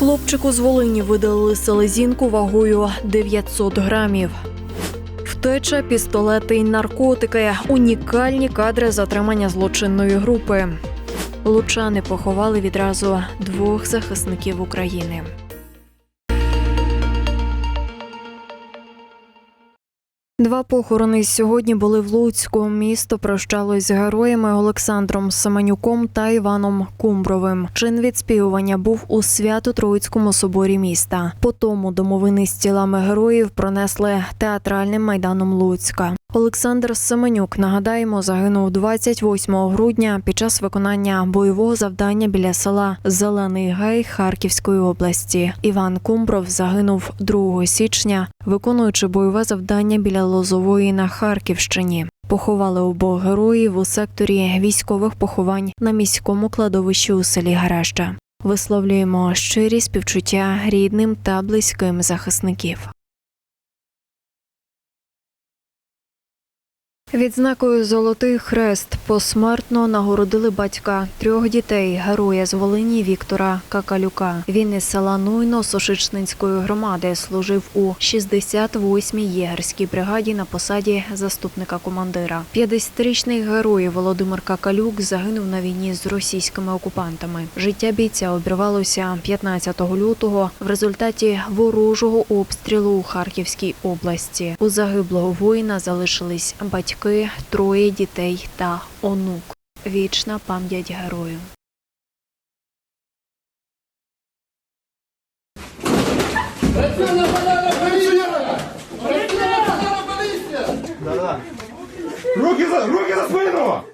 Хлопчику з Волині видали селезінку вагою 900 грамів. Втеча, пістолети й наркотики унікальні кадри затримання злочинної групи. Лучани поховали відразу двох захисників України. Два похорони сьогодні були в Луцьку. Місто прощалось з героями Олександром Семенюком та Іваном Кумбровим. Чин відспівування був у Свято-Троїцькому соборі міста. По тому домовини з тілами героїв пронесли театральним майданом Луцька. Олександр Семенюк, нагадаємо, загинув 28 грудня під час виконання бойового завдання біля села Зелений Гай Харківської області. Іван Кумбров загинув 2 січня, виконуючи бойове завдання біля Лозової на Харківщині. Поховали обох героїв у секторі військових поховань на міському кладовищі у селі Гараща. Висловлюємо щирі співчуття рідним та близьким захисників. Відзнакою Золотий хрест посмертно нагородили батька трьох дітей героя з Волині Віктора Какалюка. Він із села Нуйно Сошичнинської громади служив у 68-й єгерській бригаді на посаді заступника командира. 50-річний герой Володимир Какалюк загинув на війні з російськими окупантами. Життя бійця обірвалося 15 лютого в результаті ворожого обстрілу у Харківській області. У загиблого воїна залишились батьки, троє дітей та онук. Вічна пам'ять герою. Руки за руки за спину!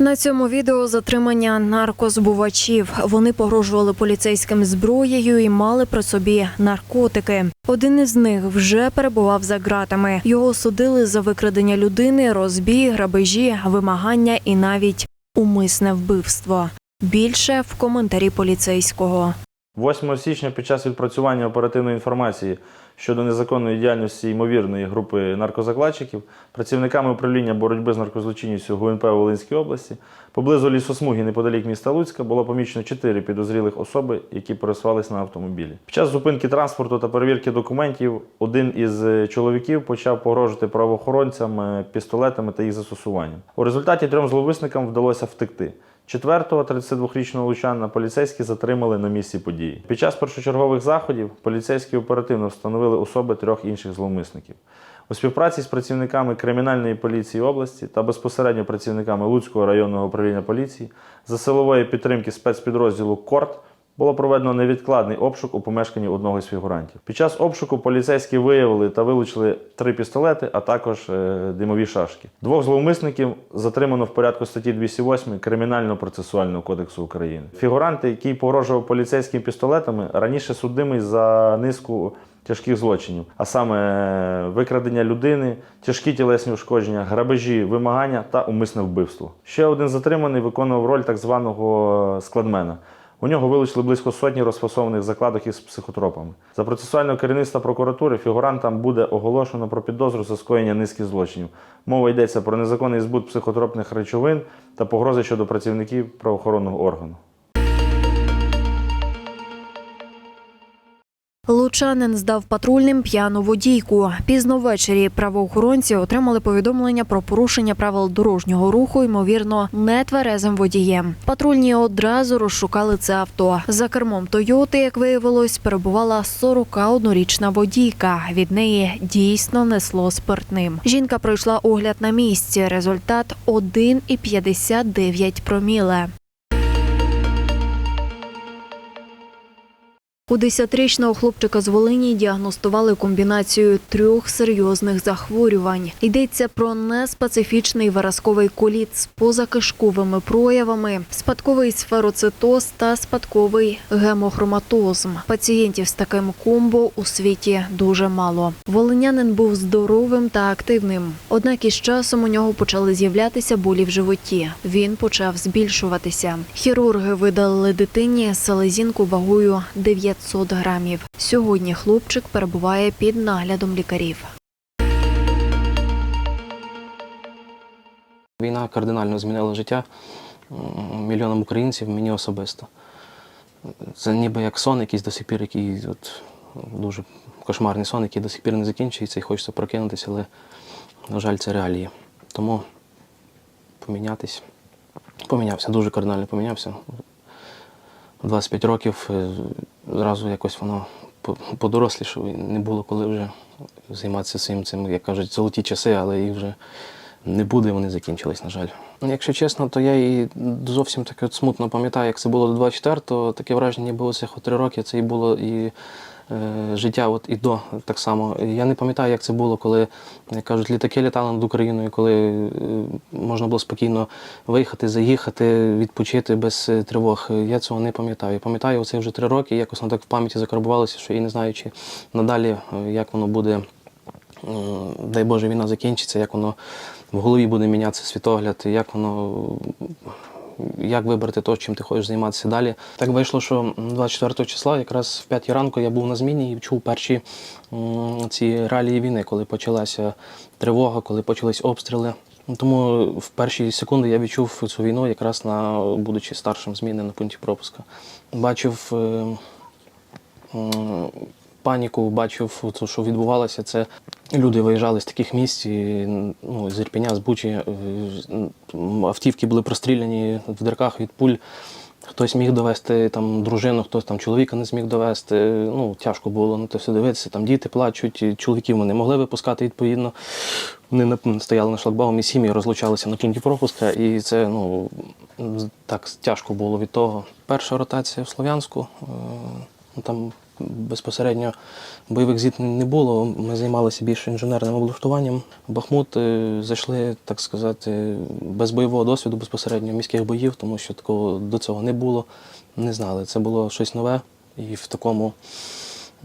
На цьому відео затримання наркозбувачів. Вони погрожували поліцейським зброєю і мали при собі наркотики. Один із них вже перебував за ґратами. Його судили за викрадення людини, розбій, грабежі, вимагання і навіть умисне вбивство. Більше в коментарі поліцейського. 8 січня під час відпрацювання оперативної інформації щодо незаконної діяльності ймовірної групи наркозакладчиків працівниками управління боротьби з наркозлочинністю ГУНП Волинській області поблизу лісосмуги неподалік міста Луцька було помічено чотири підозрілих особи, які пересувалися на автомобілі. Під час зупинки транспорту та перевірки документів один із чоловіків почав погрожувати правоохоронцям е, пістолетами та їх застосуванням. У результаті трьом зловисникам вдалося втекти. Четвертого 32-річного лучанина поліцейські затримали на місці події. Під час першочергових заходів поліцейські оперативно встановили особи трьох інших зловмисників. У співпраці з працівниками кримінальної поліції області та безпосередньо працівниками Луцького районного управління поліції за силової підтримки спецпідрозділу КОРТ було проведено невідкладний обшук у помешканні одного з фігурантів. Під час обшуку поліцейські виявили та вилучили три пістолети, а також е, димові шашки. Двох зловмисників затримано в порядку статті 208 Кримінально-процесуального кодексу України. Фігуранти, який погрожував поліцейським пістолетами, раніше судимий за низку тяжких злочинів, а саме е, викрадення людини, тяжкі тілесні ушкодження, грабежі, вимагання та умисне вбивство. Ще один затриманий виконував роль так званого складмена. У нього вилучили близько сотні розфасованих закладок із психотропами. За процесуального керівництва прокуратури фігурантам буде оголошено про підозру за скоєння низки злочинів. Мова йдеться про незаконний збут психотропних речовин та погрози щодо працівників правоохоронного органу. Лучанин здав патрульним п'яну водійку. Пізно ввечері правоохоронці отримали повідомлення про порушення правил дорожнього руху, ймовірно, нетверезим водієм. Патрульні одразу розшукали це авто. За кермом Тойоти, як виявилось, перебувала 41-річна водійка. Від неї дійсно несло спиртним. Жінка пройшла огляд на місці. Результат 1,59 проміле. У 10-річного хлопчика з Волині діагностували комбінацію трьох серйозних захворювань. Йдеться про неспецифічний виразковий коліт з позакишковими проявами, спадковий сфероцитоз та спадковий гемохроматозм. Пацієнтів з таким комбо у світі дуже мало. Волинянин був здоровим та активним. Однак із часом у нього почали з'являтися болі в животі. Він почав збільшуватися. Хірурги видалили дитині селезінку вагою 900 грамів. Сьогодні хлопчик перебуває під наглядом лікарів. Війна кардинально змінила життя мільйонам українців, мені особисто. Це ніби як сон якийсь до сих пір, який от, дуже кошмарний сон, який до сих пір не закінчується і хочеться прокинутися, але, на жаль, це реалії. Тому помінятись. Помінявся, дуже кардинально помінявся. 25 років е, зразу якось воно подорослішав і не було коли вже займатися цим, цим, як кажуть, золоті часи, але їх вже не буде, вони закінчились, на жаль. Якщо чесно, то я і зовсім таке смутно пам'ятаю, як це було до 24-го. Таке враження, ніби оцих от три роки це і було і життя от і до так само. Я не пам'ятаю, як це було, коли, кажуть, літаки літали над Україною, коли е, можна було спокійно виїхати, заїхати, відпочити без е, тривог. Я цього не пам'ятаю. Я пам'ятаю оце вже три роки, якось воно так в пам'яті закарбувалося, що я не знаю, чи надалі, е, як воно буде. Дай Боже, війна закінчиться, як воно в голові буде мінятися світогляд, як воно. Як вибрати те, чим ти хочеш займатися далі. Так вийшло, що 24 числа, якраз в 5 ранку, я був на зміні і чув перші ці реалії війни, коли почалася тривога, коли почались обстріли. Тому в перші секунди я відчув цю війну якраз на будучи старшим зміни на пункті пропуска. Бачив е, паніку, бачив, що відбувалося. Це люди виїжджали з таких місць, і, ну, з Ірпеня, з Бучі. е, Автівки були простріляні в дирках від пуль. Хтось міг довести там дружину, хтось там чоловіка не зміг довести. Ну, тяжко було на це все дивитися. Там діти плачуть, чоловіків не могли випускати відповідно. Вони стояли на шлагбаумі, сім'ї розлучалися на пункті пропуска, і це ну, так тяжко було від того. Перша ротація в Слов'янську. е, ну, Там безпосередньо бойових зіткнень не було. Ми займалися більше інженерним облаштуванням. Бахмут е, зайшли, так сказати, без бойового досвіду безпосередньо міських боїв, тому що такого до цього не було. Не знали. Це було щось нове і в такому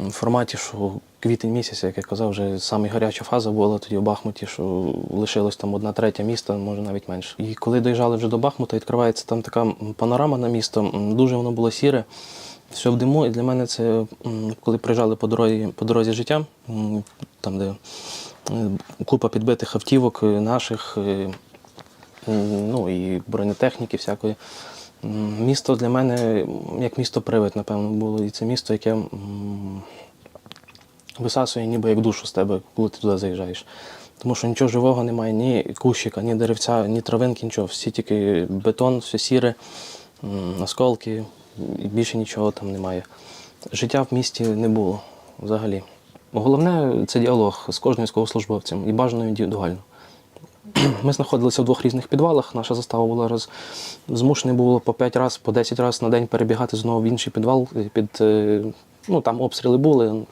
форматі, що квітень місяць, як я казав, вже саме гаряча фаза була тоді в Бахмуті, що лишилось там одна третя міста, може навіть менше. І коли доїжджали вже до Бахмута, відкривається там така панорама на місто. Дуже воно було сіре, все в диму. І для мене це, коли приїжджали по дорозі, по дорозі життя, там, де е, купа підбитих автівок е, наших, е, ну і бронетехніки всякої. Місто для мене як місто привид, напевно, було. І це місто, яке висасує ніби як душу з тебе, коли ти туди заїжджаєш. Тому що нічого живого немає, ні кущика, ні деревця, ні травинки, нічого. Всі тільки бетон, все сіре, осколки, і більше нічого там немає. Життя в місті не було взагалі. Головне це діалог з кожним військовослужбовцем і бажано індивідуально. Ми знаходилися в двох різних підвалах. Наша застава була роз... змушена було по 5 разів, по 10 разів на день перебігати знову в інший підвал. е, Під, е, ну, там обстріли були,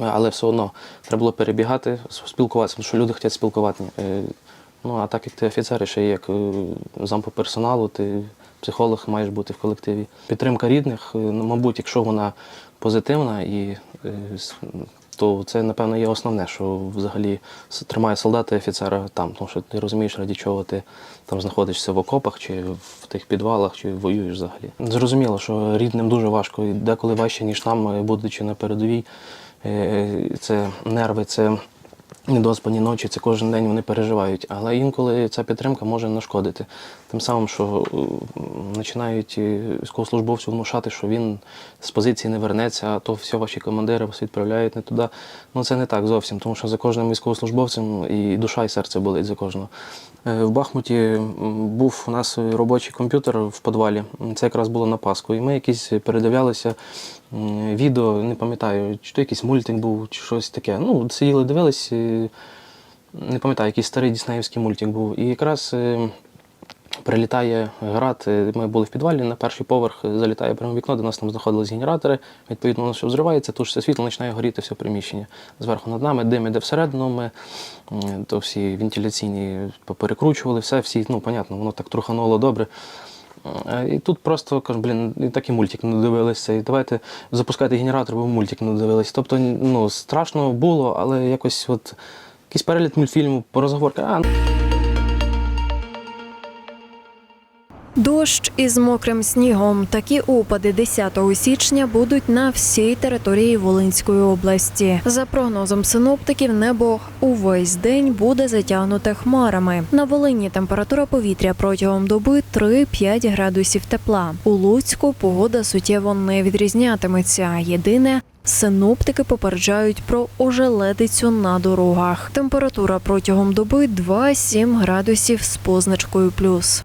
але все одно треба було перебігати, спілкуватися, тому що люди хочуть спілкувати. Ну, а так як ти офіцер, і ще як е, зам по персоналу, ти психолог маєш бути в колективі. Підтримка рідних, е, ну, мабуть, якщо вона позитивна, і, е, то це, напевно, є основне, що взагалі тримає солдата і офіцера там, тому що ти розумієш, раді чого ти там знаходишся в окопах, чи в тих підвалах, чи воюєш взагалі. Зрозуміло, що рідним дуже важко, і деколи важче, ніж нам, будучи на передовій. Це нерви, це недоспані ночі, це кожен день вони переживають. Але інколи ця підтримка може нашкодити. Тим самим, що е, починають військовослужбовцю внушати, що він з позиції не вернеться, а то всі ваші командири вас відправляють не туди. Ну це не так зовсім, тому що за кожним військовослужбовцем і душа, і серце болить за кожного. Е, В Бахмуті був у нас робочий комп'ютер в підвалі. Це якраз було на Пасху. І ми якісь передивлялися відео, не пам'ятаю, чи то якийсь мультик був, чи щось таке. Ну, сиділи, дивились, не пам'ятаю, якийсь старий діснеївський мультик був. І якраз е, прилітає град. е, Ми були в підвалі на перший поверх, залітає прямо вікно, де нас там знаходились генератори. Відповідно, воно все взривається, тут все світло починає горіти все приміщення. Зверху над нами дим іде всередину. Ми то всі вентиляційні поперекручували, все, всі, ну, понятно, воно так трухануло добре. І тут просто кажу, блін, і так і мультик не дивилися. І давайте запускати генератор, бо мультик не дивилися. Тобто, ну, страшно було, але якось от якийсь переліт мультфільму по розговорках. А, Дощ із мокрим снігом. Такі опади 10 січня будуть на всій території Волинської області. За прогнозом синоптиків, небо увесь день буде затягнуте хмарами. На Волині температура повітря протягом доби 3-5 градусів тепла. У Луцьку погода суттєво не відрізнятиметься. Єдине. Синоптики попереджають про ожеледицю на дорогах. Температура протягом доби 2-7 градусів з позначкою плюс.